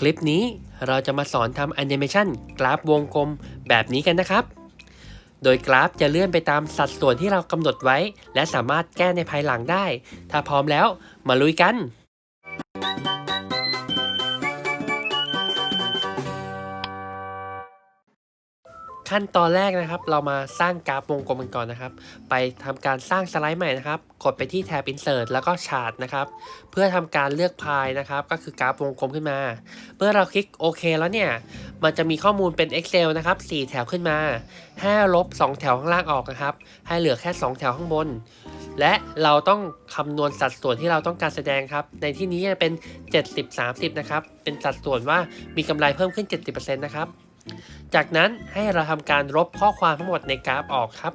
คลิปนี้เราจะมาสอนทำแอนิเมชันกราฟวงกลมแบบนี้กันนะครับ โดยกราฟจะเลื่อนไปตามสัดส่วนที่เรากำหนดไว้ และสามารถแก้ในภายหลังได้ ถ้าพร้อมแล้วมาลุยกัน ขั้นตอนแรกนะครับ เรามาสร้างกราฟวงกลมกันก่อนนะครับ ไปทำการสร้างสไลด์ใหม่นะครับ กดไปที่แท็บ Insert แล้วก็ชาร์ตนะครับ เพื่อทำการเลือกพายนะครับ ก็คือกราฟวงกลมขึ้นมา เมื่อเราคลิกโอเคแล้วเนี่ย มันจะมีข้อมูลเป็น Excel นะครับ 4 แถวขึ้นมาให้ลบ 2 แถวข้างล่างออกนะครับ ให้เหลือแค่ 2 แถวข้างบน และเราต้องคำนวณสัดส่วนที่เราต้องการแสดงครับ ในที่นี้จะเป็น 70-30 นะครับ เป็นสัดส่วนว่ามีกำไรเพิ่มขึ้น 70%นะครับ จากนั้นให้เราทำการลบข้อความทั้งหมดในกราฟออกครับ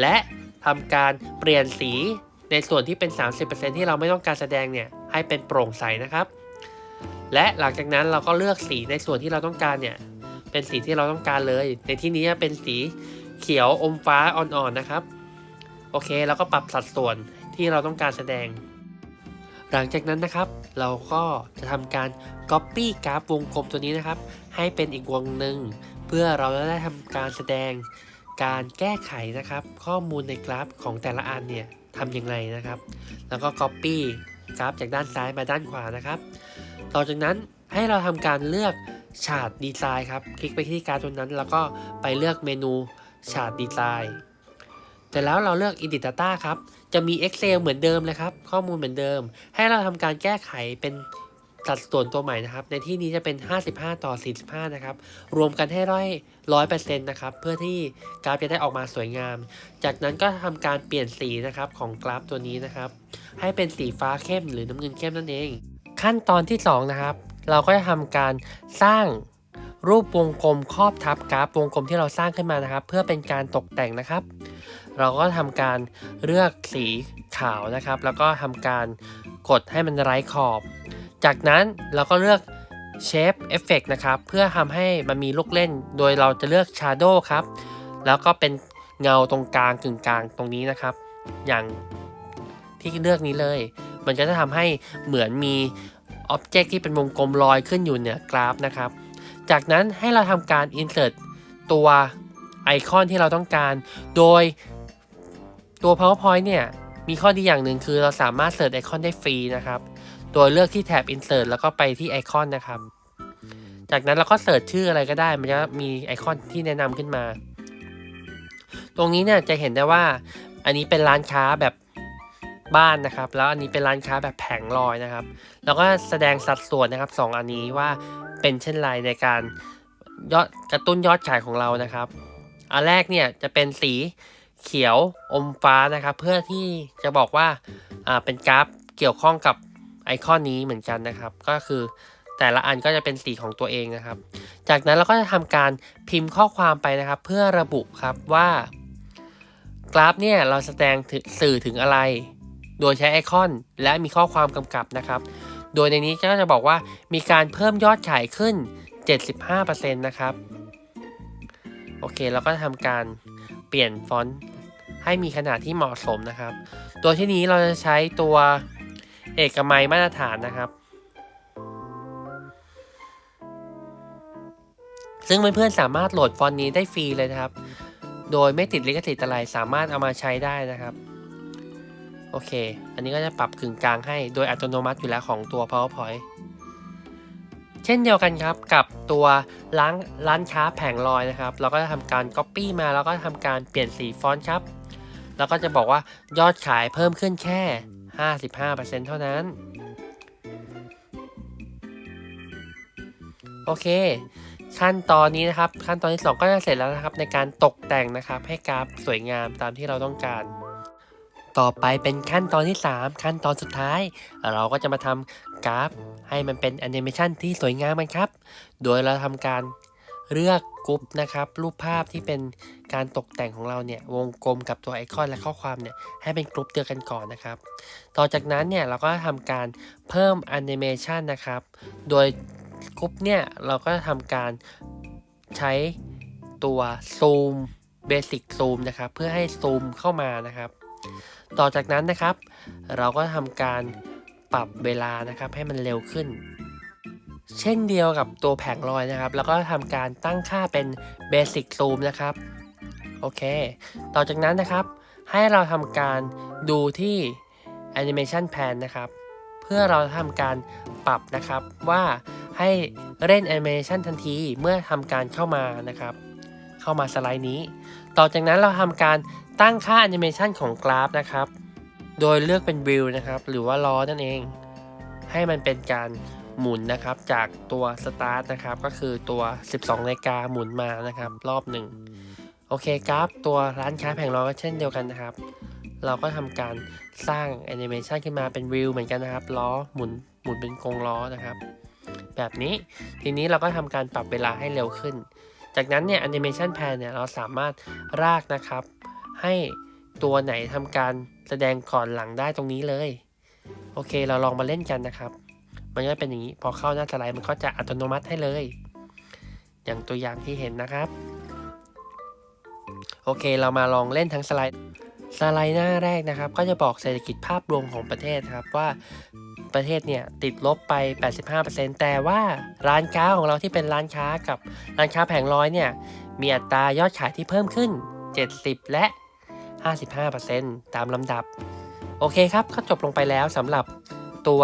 และทำการเปลี่ยนสีในส่วนที่เป็น 30%ที่เราไม่ต้องการแสดงเนี่ยให้เป็นโปร่งใสนะครับ และหลังจากนั้นเราก็เลือกสีในส่วนที่เราต้องการเนี่ยเป็นสีที่เราต้องการเลย ในที่นี้เป็นสีเขียวอมฟ้าอ่อนๆนะครับ โอเค แล้วก็ปรับสัดส่วนที่เราต้องการแสดง หลังจากนั้นนะครับ เราก็จะทำการ Copy กราฟวงกลมตัวนี้นะครับ ให้เป็นอีกวงหนึ่ง เพื่อเราจะได้ทำการแสดงการแก้ไขนะครับ ข้อมูลในกราฟของแต่ละอันเนี่ยทำอย่างไรนะครับ แล้วก็ Copy กราฟจากด้านซ้ายมาด้านขวานะครับ ต่อจากนั้นให้เราทำการเลือกฉาดดีไซน์ครับ คลิกไปที่กาฟตัวนั้น แล้วก็ไปเลือกเมนูฉาดดีไซน์ แต่แล้วเราเลือก Edit Data ครับ จะมี Excel เหมือนเดิมเลยครับ ข้อมูลเหมือนเดิม ให้เราทำการแก้ไขเป็นสัดส่วนตัวใหม่นะครับ ในที่นี้จะเป็น 55 ต่อ 45 นะครับ รวมกันให้ร้อยร้อยเปอร์เซ็นต์นะครับ เพื่อที่กราฟจะได้ออกมาสวยงาม จากนั้นก็ทำการเปลี่ยนสีนะครับของกราฟตัวนี้นะครับ ให้เป็นสีฟ้าเข้มหรือน้ำเงินเข้มนั่นเอง ขั้นตอนที่ 2 นะครับ เราก็จะทำการสร้างรูปวงกลมครอบทับกราฟวงกลมที่เราสร้างขึ้นมานะครับ เพื่อเป็นการตกแต่งนะครับ เราก็ทำการเลือกสีขาวนะครับ แล้วก็ทำการกดให้มันไร้ขอบ จากนั้นเราก็เลือก Shape Effect นะครับ เพื่อทำให้มันมีลูกเล่น โดยเราจะเลือก Shadow ครับ แล้วก็เป็นเงาตรงกลางกึ่งกลางตรงนี้นะครับ อย่างที่เลือกนี้เลย มันจะทำให้เหมือนมี Object ที่เป็นวงกลมลอยขึ้นอยู่เหนือกราฟนะครับ จากนั้นให้เราทำการ Insert ตัวไอคอนที่เราต้องการ โดย ตัว PowerPoint เนี่ย มีข้อดีอย่างหนึ่งคือเราสามารถเสิร์ชไอคอนได้ฟรีนะครับโดยเลือกที่แท็บ Insert แล้วก็ไปที่ไอคอนนะครับ จากนั้นเราก็เสิร์ชชื่ออะไรก็ได้ มันจะมีไอคอนที่แนะนำขึ้นมา ตรงนี้เนี่ยจะเห็นได้ว่า อันนี้เป็นร้านค้าแบบบ้านนะครับ แล้วอันนี้เป็นร้านค้าแบบแผงลอยนะครับ แล้วก็แสดงสัดส่วนนะครับสองอันนี้ว่าเป็นเช่นไรในการยอดกระตุ้นยอดขายของเรานะครับ อันแรกเนี่ยจะเป็นสี เขียวอมฟ้านะครับ เพื่อที่จะบอกว่าอ่าเป็นกราฟเกี่ยวข้องกับไอคอนนี้เหมือนกันนะครับ ก็คือแต่ละอันก็จะเป็นสีของตัวเองนะครับ จากนั้นเราก็จะทำการพิมพ์ข้อความไปนะครับ เพื่อระบุครับว่ากราฟเนี่ยเราแสดงถึงสื่อถึงอะไร โดยใช้ไอคอนและมีข้อความกำกับนะครับ โดยในนี้ก็จะบอกว่ามีการเพิ่มยอดขายขึ้น 75%นะครับ โอเคเราก็ทำการเปลี่ยนฟอนต์ ให้มีขนาดที่เหมาะสมนะครับ ตัวที่นี้เราจะใช้ตัวเอกมัยมาตรฐานนะครับ ซึ่งเพื่อนๆสามารถโหลดฟอนต์นี้ได้ฟรีเลยนะครับ โดยไม่ติดลิขสิทธิ์อะไรสามารถเอามาใช้ได้นะครับ โอเค อันนี้ก็จะปรับกึ่งกลางให้โดยอัตโนมัติอยู่แล้วของตัว PowerPoint เช่นเดียวกันครับกับตัวร้านร้านค้าแผงลอยนะครับ เราก็จะทำการ Copy มาแล้วก็ทำการเปลี่ยนสีฟอนต์ครับ แล้วก็จะบอกว่ายอดขายเพิ่มขึ้นแค่ 55%เท่านั้น โอเค ขั้นตอนนี้นะครับ ขั้นตอนที่ 2 ก็จะเสร็จแล้วนะครับ ในการตกแต่งนะครับ ให้กราฟสวยงามตามที่เราต้องการ ต่อไปเป็นขั้นตอนที่ 3 ขั้นตอนสุดท้าย เราก็จะมาทำกราฟให้มันเป็นแอนิเมชันที่สวยงามกันครับ โดยเราทำการ เลือกกรุ๊ปนะครับ รูปภาพที่เป็นการตกแต่งของเราเนี่ยวงกลมกับตัวไอคอนและข้อความเนี่ยให้เป็นกรุ๊ปเดียวกันก่อนนะครับ ต่อจากนั้นเนี่ยเราก็ทำการเพิ่มแอนิเมชันนะครับ โดยกรุ๊ปเนี่ยเราก็ทำการใช้ตัวซูมเบสิกซูมนะครับเพื่อให้ซูมเข้ามานะครับ ต่อจากนั้นนะครับ เราก็ทำการปรับเวลานะครับให้มันเร็วขึ้น เช่นเดียวกับตัวแผงลอยนะครับ แล้วก็ทำการตั้งค่าเป็น Basic Zoom นะครับ โอเค ต่อจากนั้นนะครับ ให้เราทำการดูที่ Animation Pan นะครับ เพื่อเราทำการปรับนะครับว่าให้เล่น Animation ทันทีเมื่อทำการเข้ามานะครับ เข้ามาสไลด์นี้ ต่อจากนั้นเราทำการตั้งค่า Animation ของกราฟนะครับ โดยเลือกเป็น Wheel นะครับ หรือว่าล้อนั่นเอง ให้มันเป็นการ หมุนนะครับจากตัว Start นะครับก็คือตัว 12นาฬิกาหมุนมานะครับรอบหนึ่งโอเคกราฟตัวร้านค้าแผงล้อก็เช่นเดียวกันนะครับ เราก็ทำการสร้างแอนิเมชันขึ้นมาเป็นวิวเหมือนกันนะครับล้อหมุนหมุนเป็นกงล้อนะครับ แบบนี้ทีนี้เราก็ทำการปรับเวลาให้เร็วขึ้น จากนั้นเนี่ยแอนิเมชันแพนเนี่ยเราสามารถรากนะครับ ให้ตัวไหนทำการแสดงก่อนหลังได้ตรงนี้เลย โอเคเราลองมาเล่นกันนะครับ มันก็เป็นอย่างนี้ พอเข้าหน้าสไลด์มันก็จะอัตโนมัติให้เลย อย่างตัวอย่างที่เห็นนะครับ โอเคเรามาลองเล่นทั้งสไลด์สไลด์หน้าแรกนะครับ ก็จะบอกเศรษฐกิจภาพรวมของประเทศครับว่าประเทศเนี่ยติดลบไป 85%แต่ว่าร้านค้าของเราที่เป็นร้านค้ากับร้านค้าแผงร้อยเนี่ยมีอัตรายอดขายที่เพิ่มขึ้น 70 และ 55%ตามลำดับ โอเคครับก็จบลงไปแล้วสำหรับตัว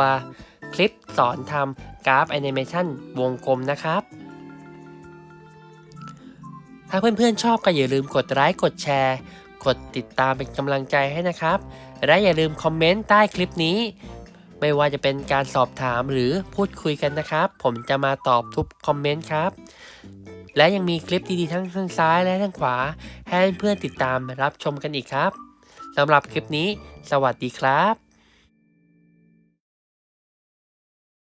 คลิปสอนทำกราฟแอนิเมชันวงกลมนะครับ ถ้าเพื่อนๆชอบก็อย่าลืมกดไลค์กดแชร์ กดติดตามเป็นกำลังใจให้นะครับ และอย่าลืมคอมเมนต์ใต้คลิปนี้ ไม่ว่าจะเป็นการสอบถามหรือพูดคุยกันนะครับ ผมจะมาตอบทุกคอมเมนต์ครับ และยังมีคลิปดีๆทั้งทางซ้ายและทางขวา ให้เพื่อนๆติดตามรับชมกันอีกครับสำหรับคลิปนี้ สวัสดีครับ